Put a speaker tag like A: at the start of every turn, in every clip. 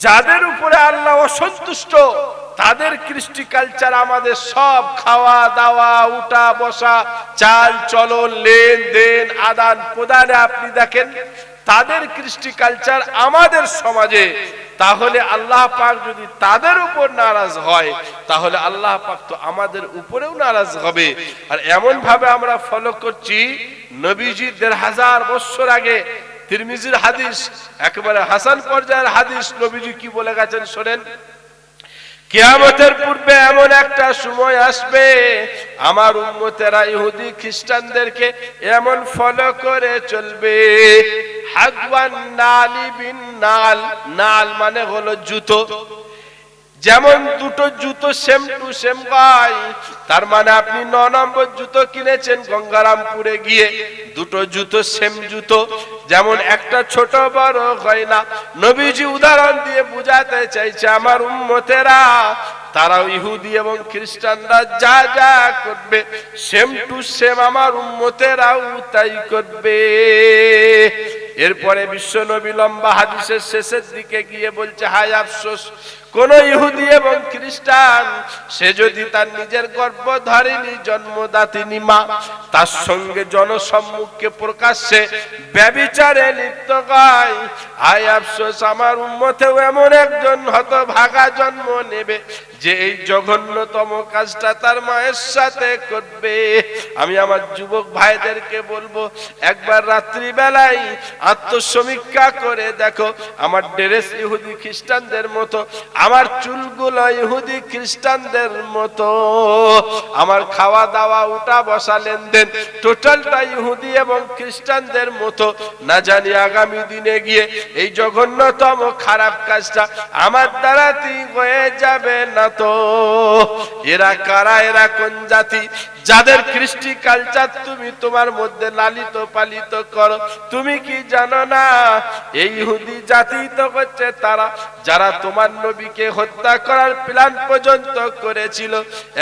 A: যাদের উপরে আল্লাহ অসন্তুষ্ট, তাদের কৃষ্টি কালচার আমাদের সব খাওয়া, দাওয়া, উঠা, বসা, চাল, চলন, লেনদেন, আদান প্রদানে আপনি দেখেন, তাদের কৃষ্টি কালচার আমাদের সমাজে, তাহলে আল্লাহ পাক যদি তাদের উপর নারাজ হয়, তাহলে আল্লাহ পাক তো আমাদের উপরেও নারাজ হবে। আর এমন ভাবে আমরা ফলো করছি নবীজি দেড় হাজার বছর আগে তিরমিজির হাদিস, একেবারে হাসান পর্যায়ের হাদিস, নবীজি কি বলে গেছেন শোনেন? কেয়ামতের পূর্বে এমন একটা সময় আসবে, আমার উম্মতেরা ইহুদি খ্রিস্টানদেরকে এমন ফলো করে চলবে। হাগওয়ান নালি বিন নাল নাল মানে হলো জুতো। যেমন দুটো জুতো সেম টু সেম গাই তার মানে আপনি ন নম্বর জুতো কিনেছেন গঙ্গারামপুরে গিয়ে। দুটো জুতো সেম জুতো। যেমন একটা ছোট বড় হয় না। নবীজি উদাহরণ দিয়ে বুঝাতে চাইছে আমার উম্মতেরা। তারাও ইহুদি এবং খ্রিস্টানরা যা যা করবে সেম টু সেম আমার উম্মতেরাও তাই করবে। এরপরে বিশ্ব নবী লম্বা হাদিসের শেষের দিকে গিয়ে বলছে, হায় আফসোস কোন ইহুদি এবং খ্রিস্টান, সে যদি তার নিজের গর্ব ধরেনি জন্মদাতিনি মা, তার সঙ্গে জনসম্মুখে প্রকাশ্যে ব্যবিচারে লিপ্ত গায় আয় আফসোস, আমার উম্মতেও এমন একজন হত ভাগা জন্ম নেবে যে এই জঘন্যতম কাজটা তার মায়ের সাথে করবে। আমি আমার যুবক ভাইদেরকে বলব, একবার রাত্রি বেলায় আত্মসমীক্ষা করে দেখো, আমার ড্রেস ইহুদি খ্রিস্টানদের মতো আমার চুলগুলো ইহুদি খ্রিস্টানদের মতো। আমার খাওয়া দাওয়া, উঠা বসা লেনদেন, টোটালটা ইহুদি এবং খ্রিস্টানদের মতো। না জানি আগামী দিনে গিয়ে এই জঘন্যতম খারাপ কাজটা আমার দ্বারা হয়ে যাবে না তো। এরা কারা, এরা কোন জাতি? যাদের কৃষ্টি কালচার তুমি তোমার মধ্যে লালিত পালিত করো, তুমি কি জানো না? এই ইহুদি জাতি তো হচ্ছে তারা, যারা তোমার নবীকে হত্যা করার প্ল্যান পর্যন্ত করেছিল।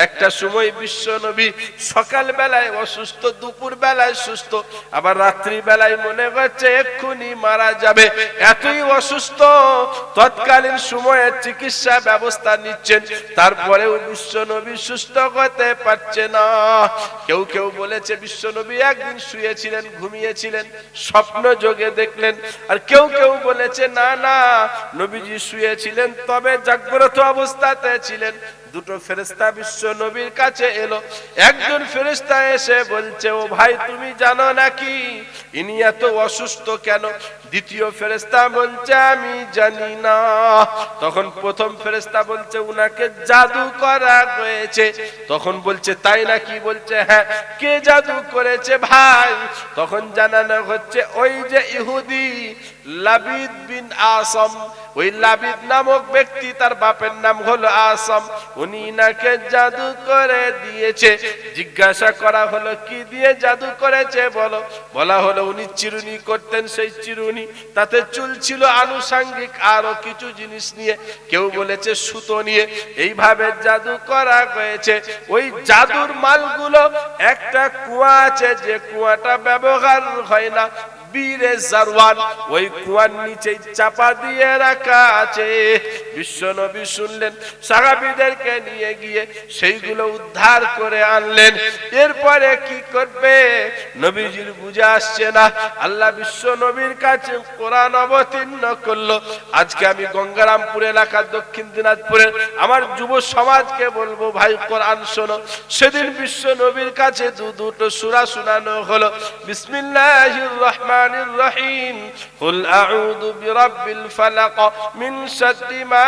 A: একটা সময় বিশ্ব নবী সকাল বেলায় অসুস্থ দুপুর বেলায় সুস্থ, আবার রাত্রি বেলায় মনে করছে এক্ষুনি মারা যাবে। এতই অসুস্থ, তৎকালীন সময়ে চিকিৎসা ব্যবস্থা নিচ্ছেন, তারপরেও বিশ্ব নবী সুস্থ করতে পারছে না। কেউ কেউ বলেছে, বিশ্ব নবী একদিন শুয়েছিলেন, ঘুমিয়েছিলেন, স্বপ্ন যোগে দেখলেন। আর কেউ কেউ বলেছে, না না, নবীজি শুয়েছিলেন, তবে জাগ্রত অবস্থাতে ছিলেন। দুটো ফেরেস্তা বিশ্ব নবীর কাছে এলো। একজন ফেরেস্তা এসে বলছে, ও ভাই, তুমি জানো নাকি? ইনি এত অসুস্থ কেন? দ্বিতীয় ফেরেস্তা বলছে, আমি জানি না। তখন প্রথম ফেরেস্তা বলছে, উনাকে জাদু করা হয়েছে। তখন বলছে, তাই নাকি? বলছে হ্যাঁ কে জাদু করেছে ভাই? তখন জানানো হচ্ছে, ওই যে ইহুদি লাবিদ বিন আসম। ওই লাবিদ নামক ব্যক্তি তার বাপের নাম হলো আসম। উনি নাকে জাদু করে দিয়েছে। জিজ্ঞাসা করা হলো, কি দিয়ে জাদু করেছে বলো? বলা হলো, উনি চিরুনি করতেন সেই চিরুনি। তাতে চুল ছিল আনুষাঙ্গিক আরও কিছু জিনিস নিয়ে। কেউ বলেছে, সুতো নিয়ে। এইভাবে জাদু করা হয়েছে। ওই জাদুর মালগুলো, একটা কুয়া আছে, যে কুয়াটা ব্যবহার হয় না। বীরে জারওয়ান, ওই কুয়ার নিচে চাপা দিয়ে রাখা আছে। বিশ্ব নবী শুনলেন, সাহাবিদেরকে নিয়ে গিয়ে সেইগুলো উদ্ধার করে আনলেন। এরপরে কি করবে? নবীজির বুঝে আসছে না। আল্লাহ বিশ্ব নবীর কাছে কোরআন অবতীর্ণ করল। আজকে আমি গঙ্গারামপুর এলাকার দক্ষিণ দিনাজপুরের আমার যুব সমাজকে বলব, ভাই, কোরআন শোনো। সেদিন বিশ্ব নবীর কাছে দু দুটো সুরা শোনানো হলো। বিসমিল্লাহির রহমানির রহিম। কুল আউযু বিরাব্বিল ফালাক মিন শাররি মা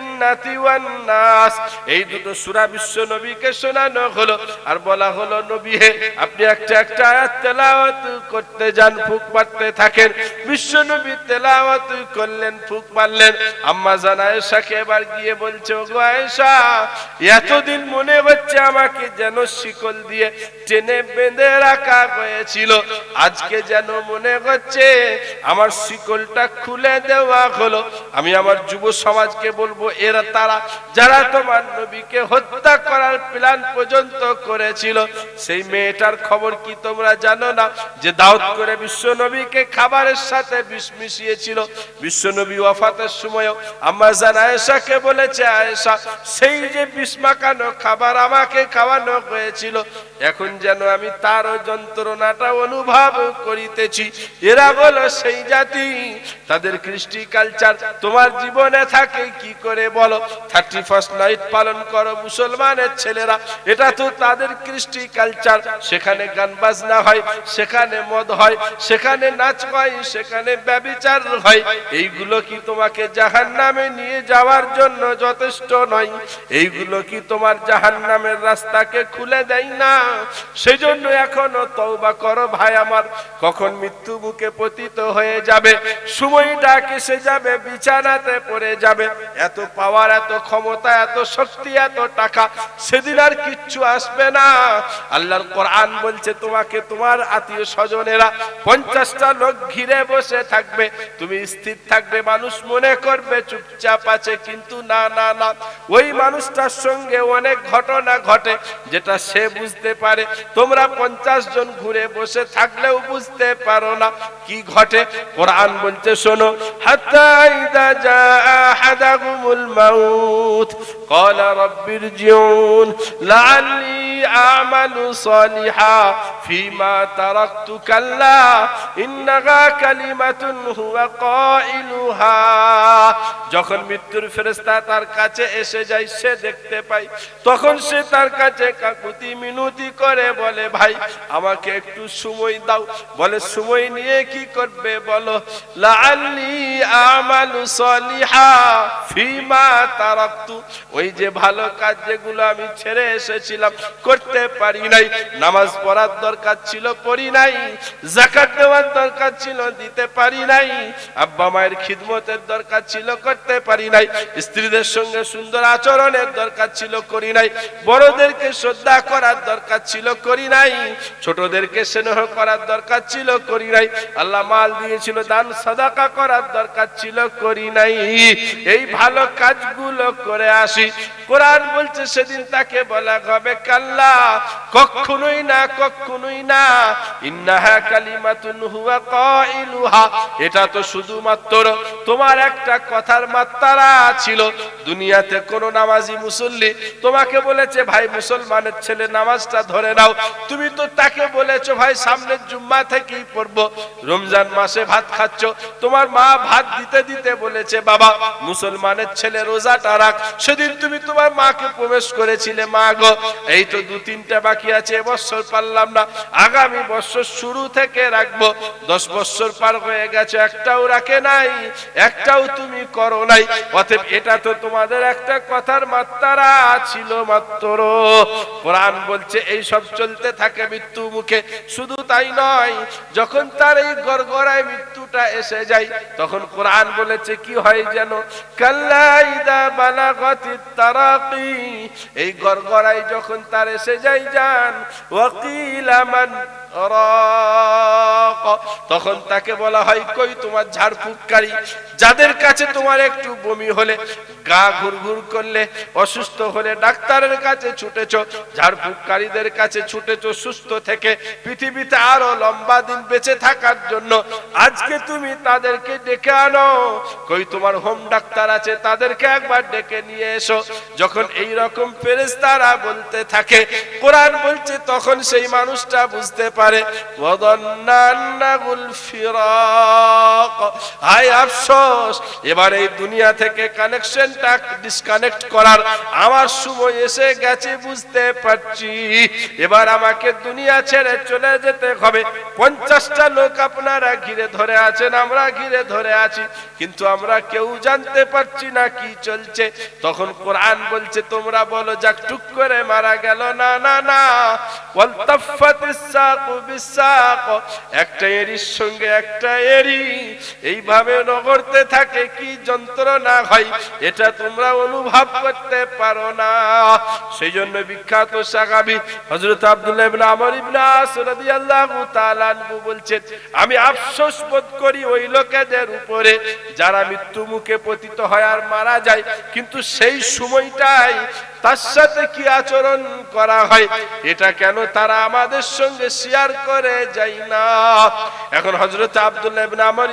A: জিন্নাতি ওয়ান নাস এই দুটো সূরা বিশ্ব নবীকে শোনানো হলো। আর বলা হলো, নবী, আপনি একটা একটা আয়াত তেলাওয়াত করতে যান, ফুক মারতে থাকেন। বিশ্ব নবী তেলাওয়াত করলেন, ফুক মারলেন। আম্মা জান আয়েশাকে এবার গিয়ে বলছে, ওগো আয়েশা, এতদিন মনে হচ্ছে আমাকে যেন শিকল দিয়ে টেনে বেঁধে রাখা হয়েছিল। আজকে যেন মনে হচ্ছে আমার শিকলটা খুলে দেওয়া হলো। আমি আমার যুব সমাজকে বলব, এরা তারা, যারা তোমার নবীকে হত্যা করার প্ল্যান পর্যন্ত করেছিল। সেই মেয়েটার খবর কি তোমরা জানো না? যে দাউদ করে বিশ্ব নবীকে খাবারের সাথে বিষ মিশিয়েছিল। বিশ্ব নবী ওয়াফাতের সময়ও আম্মা জান আয়েশাকে বলেছে, আয়েশা, সেই যে বিষ মাখানো খাবার আমাকে খাওয়ানো হয়েছিল, এখন যেন আমি তার যন্ত্রণাটা অনুভব করিতেছি। এরা বলো, সেই জাতি, তাদের কৃষ্টি কালচার তোমার জীবনে থাকে, কি করে বলো? থার্টি ফার্স্ট নাইট পালন করো মুসলমানের ছেলেরা। এটা তো তাদের কৃষ্টি কালচার। সেখানে গান বাজনা হয়, সেখানে মদ হয়, সেখানে নাচ হয়, সেখানে ব্যবিচার হয়। এইগুলো কি তোমাকে জাহান নামে নিয়ে যাওয়ার জন্য যথেষ্ট নয়? এইগুলো কি তোমার জাহান নামের রাস্তাকে খুলে দেয় না? সেজন্য এখনও তওবা করো ভাই আমার। কখন মৃত্যু মুখে পতিত হয়ে যাবে, সময়টা কেসে যাবে, বিছানাতে পড়ে যাবে। এত পাওয়ার এত ক্ষমতা, এত শক্তি, এত টাকা, সেদিন আর কিচ্ছু আসবে না আল্লাহর কোরআন বলছে তোমাকে তোমার আত্মীয় স্বজনেরা পঞ্চাশটা লোক ঘিরে বসে থাকবে তুমি স্থির থাকবে মানুষ মনে করবে চুপচাপ আছে কিন্তু না না না ওই মানুষটার সঙ্গে অনেক ঘটনা ঘটে যেটা সে বুঝতে পারে তোমরা পঞ্চাশ জন ঘুরে বসে থাকলেও বুঝতে পারো না কি ঘটে কোরআন বলতে শোনো হাত্তা ইদা জা আহাদাহুমুল মাউত قال رب ارجعون لعلي أعمل صالحا فيما تركت كلا إنها كلمة هو قائلها যখন মৃত্যুর ফেরেস্তা তার কাছে এসে যায় সে দেখতে পাই তখন সে তার কাছে কাকুতি মিনতি করে বলে ভাই আমাকে একটু সময় দাও বলে সময় নিয়ে কি করবে বলো লাআল্লি আমালু সলিহা ফিমা তারাকতু ওই যে ভালো কাজ যেগুলো আমি ছেড়ে এসেছিলাম করতে পারি নাই। নামাজ পড়ার দরকার ছিল, পড়ি নাই। জাকাত দেওয়ার দরকার ছিল, দিতে পারি নাই। আব্বা মায়ের খিদমতের দরকার ছিল, করতে পারি নাই। স্ত্রীদের সঙ্গে সুন্দর আচরণের দরকার ছিল, করি নাই। বড়দেরকে শ্রদ্ধা করার দরকার ছিল, করি নাই। ছোটদেরকে স্নেহ করার দরকার ছিল, করি নাই। আল্লাহ মাল দিয়েছিল, দান, সাদাকা করার দরকার ছিল, করি নাই। এই ভালো কাজগুলো করে আসি। কোরআন বলছে, সেদিন তাকে বলা হবে, কাল্লা কখনোই না কখনোই না। ইন্নাহা কালিমাতুন হুয়া কাইলুহা। এটা তো শুধুমাত্র তোমার একটা কথার মাত্রা ছিল। দুনিয়াতে কোন নামাজি মুসল্লি তোমাকে বলেছে, ভাই, মুসলমানের ছেলে, নামাজটা ধরে নাও। তুমি তো তাকে বলেছ, ভাই, সামনের জুম্মা থেকেই পড়ব। রমজান মাসে ভাত খাচ্ছ। তোমার মা ভাত দিতে দিতে বলেছে, বাবা, মুসলমানের ছেলে, রোজাটা রাখ। সেদিন তুমি তোমার মাকে প্রবেশ করেছিলে, মা গো, এই তো দু তিনটা বাকি আছে এবছর পারলাম না। আগামী বছর শুরু থেকে রাখব। দশ বছর পার হয়ে গেছে, একটাও রাখে নাই। একটাও তুমি করো নাই। অতএব এটা তো তোমাদের একটা কথার মাত্রা ছিল মাত্র। কোরআন বলছে, এই সব চলতে থাকে মৃত্যু মুখে। শুধু তাই নয়, যখন তার এই গড়গড়ায় মৃত্যুটা এসে যায়, তখন কোরআন বলেছে, কি হয় যেন? কাল্লাইদা বালাগতিত তারাকি। এই গড়গড়ায় যখন তার এসে যায় যান ওয়াকিলামান রাক। তখন তাকে বলা হয়, কই তোমার ঝাড়ফুঁককারী যাদের কাছে তোমার একটু বমি হলে, গা ঘুরঘুর করলে, অসুস্থ হলে ডাক্তারের কাছে ছুটেছ ঝাড়ফুঁককারীদের কাছে ছুটেছ, সুস্থ থেকে পৃথিবীতে আরও লম্বা দিন বেঁচে থাকার জন্য, আজকে তুমি তাদেরকে ডেকে আনো। কই তোমার হোম ডাক্তার আছে, তাদেরকে একবার ডেকে নিয়ে এসো। যখন এই রকম ফেরেশতারা বলতে থাকে, কোরআন বলছে, তখন সেই মানুষটা বুঝতে পারে পারে। হায় আফসোস, এবার এই দুনিয়া থেকে কানেকশনটা ডিসকানেক্ট করার আমার সময় এসে গেছে বুঝতে পারছি। এবার আমাকে দুনিয়া ছেড়ে চলে যেতে হবে। পঞ্চাশটা লোক আপনারা ঘিরে ধরে আছেন, আমরা ঘিরে ধরে আছি, কিন্তু আমরা কেউ জানতে পারছি না কি চলছে। তখন কোরআন বলছে, তোমরা বলো, যাক, টুক করে মারা গেল। না না না। একটা এরির সঙ্গে একটা এরি। এইভাবে নগরতে থাকে, কি যন্ত্রণা হয়, এটা তোমরা অনুভব করতে পারো না। সেই জন্য বিখ্যাত সাহাবী হযরত আব্দুল্লাহ আমি আফসোস বোধ করি ওই লোকেদের উপরে যারা মৃত্যু মুখে পতিত হয় আর মারা যায়। কিন্তু সেই সময়টাই তার সাথে কি আচরণ করা হয়, এটা কেন তারা আমাদের সঙ্গে শেয়ার করে যায় না? এখন হযরত আব্দুল্লাহ আমর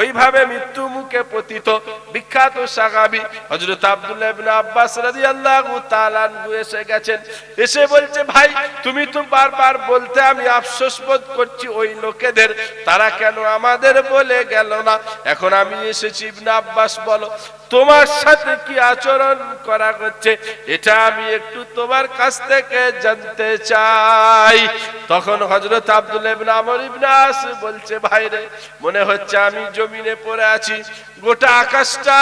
A: ওইভাবে মৃত্যু মুখে পতিত। বিখ্যাত সাহাবী হযরত আব্দুল্লাহ আব্বাস রাদিয়াল্লাহু তাআলা এসে গেছেন। এসে বলছে, ভাই, তুমি তো বারবার বলতে আমি আফসোস বোধ করছি ওই লোকেদের। তারা কেন আমাদের বলে গেল না? এখন আমি এসেছি, ইবনে আব্বাস বলো। তোমার সাথে কি আচরণ করা হচ্ছে, এটা আমি একটু তোমার কাছ থেকে জানতে চাই। তখন হজরত আব্দুল আমর ইবনে আস বলছে ভাইরে মনে হচ্ছে আমি জমিনে পড়ে আছি, গোটা আকাশটা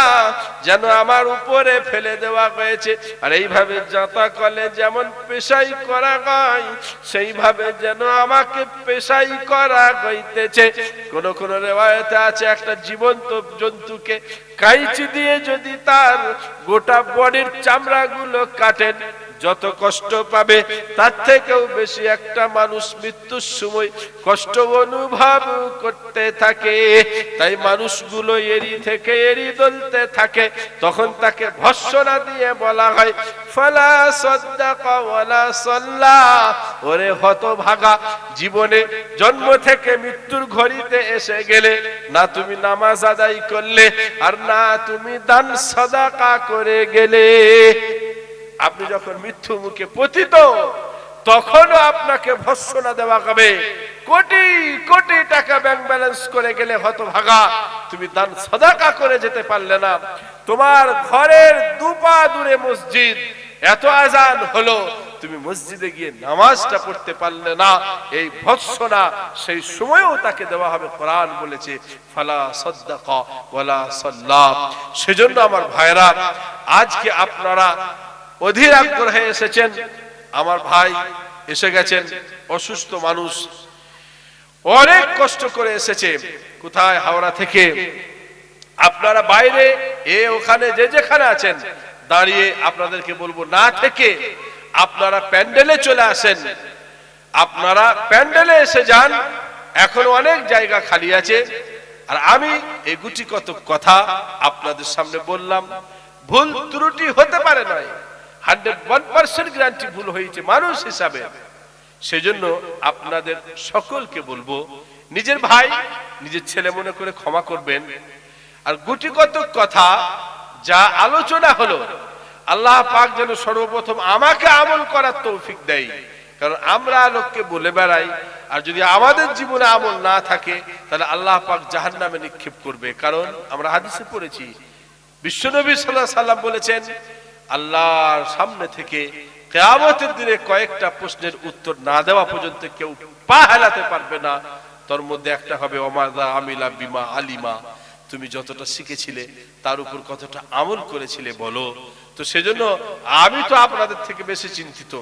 A: যেন আমার উপরে ফেলে দেওয়া হয়েছে। আর এইভাবে যাতা কলে যেমন পেশাই করা হয়, সেইভাবে যেন আমাকে পেশাই করা হইতেছে। কোন কোন রেওয়ায়তে আছে, একটা জীবন্ত জন্তুকে কাইচি দিয়ে যদি তার গোটা বডির চামড়াগুলো কাটেন যত কষ্ট পাবে, তার থেকেও বেশি একটা মানুষ মৃত্যুর সময় কষ্ট অনুভব করতে থাকে। তাই মানুষগুলো এরি থেকে এরি দলতে থাকে। তখন তাকে ভৎসনা দিয়ে বলা হয়, ফলা সদ্দাকা ওয়ালা সাল্লা। ওরে হতভাগা, জীবনে জন্ম থেকে মৃত্যুর ঘড়িতে এসে গেলে না তুমি নামাজ আদায় করলে, আর না তুমি দান সদাকা করে গেলে। আপনি যখন মৃত্যু মুখে পতিত, তখনও আপনাকে ভৎসনা দেওয়া হবে। কোটি কোটি টাকা ব্যাংক ব্যালেন্স করে গেলে হতভাগা। তুমি দান সদাকা করে যেতে পারলে না। তোমার ঘরের দুপা দূরে মসজিদ। এত আজান হলো, তুমি মসজিদে গিয়ে নামাজটা পড়তে পারলে না। এই ভৎসনা সেই সময়ও তাকে দেওয়া হবে, কোরআন বলেছে, ফালা সদ্দাকা, ওয়ালা সাল্লাম। সেজন্য আমার ভাইরা আজকে আপনারা অধীর আগ্রহে এসেছেন। আমার ভাই এসে গেছেন, অসুস্থ মানুষ। অনেক কষ্ট করে এসেছে। কোথায় হাওড়া থেকে? আপনারা বাইরে, এ ওখানে, যে যেখানে আছেন, দাঁড়িয়ে আপনাদেরকে বলব, না থেকে আপনারা প্যান্ডেলে চলে আসেন। আপনারা প্যান্ডেলে এসে যান। এখন অনেক জায়গা খালি আছে। আর আমি এই গুটি কত কথা আপনাদের সামনে বললাম, ভুল ত্রুটি হতে পারে নয়। হান্ড্রেড ওয়ান পার্সেন্ট গ্যারান্টি ভুল হয়েছে মানুষ হিসাবে। সেজন্য আপনাদের সকলকে বলব, নিজের ভাই, নিজের ছেলে মনে করে ক্ষমা করবেন। আর গুটি কত কথা, যা আলোচনা হলো, আল্লাহ পাক যেন সর্বপ্রথম আমাকে আমল করার তৌফিক দেয়। কারণ আমরা লোককে বলে বেড়াই, আর যদি আমাদের জীবনে আমল না থাকে, তাহলে আল্লাহ পাক জাহান নামে নিক্ষেপ করবে। কারণ আমরা হাদিসে পড়েছি, বিশ্বনবী সাল্লাহ সাল্লাম বলেছেন আল্লাহর সামনে থেকে কেয়ামতের দিনে কয়েকটা প্রশ্নের উত্তর না দেওয়া পর্যন্ত কেউ পা হেলাতে পারবে না। তোর মধ্যে একটা হবে অমাদা আমিলা বিমা আলিমা। তুমি যতটা শিখেছিলে, তার উপর কতটা আমল করেছিলে বলো। তো সেজন্য আমি তো আপনাদের থেকে বেশি চিন্তিত।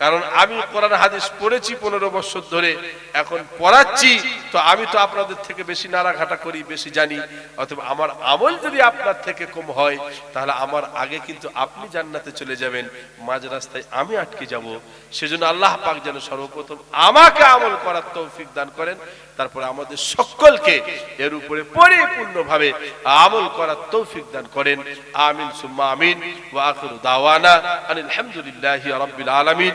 A: কারণ আমি কোরআন হাদিস পড়েছি পনেরো বছর ধরে, এখন পড়াচ্ছি, তো আমি তো আপনাদের থেকে বেশি নাড়াঘাটা করি, বেশি জানি। অথবা আমার আমল যদি আপনার থেকে কম হয়, তাহলে আমার আগে কিন্তু আপনি জান্নাতে চলে যাবেন, মাঝ রাস্তায় আমি আটকে যাব। সেজন্য আল্লাহ পাক যেন সর্বপ্রথম আমাকে আমল করার তৌফিক দান করেন। তারপরে আমাদের সকলকে এর উপরে পরিপূর্ণ ভাবে আমল করার তৌফিক দান করেন। আমিন, সুম্মা আমিন, ওয়া আখিরু দাওয়ানা আলহামদুলিল্লাহি হামদুলিল্লাহি রাব্বিল আলামিন।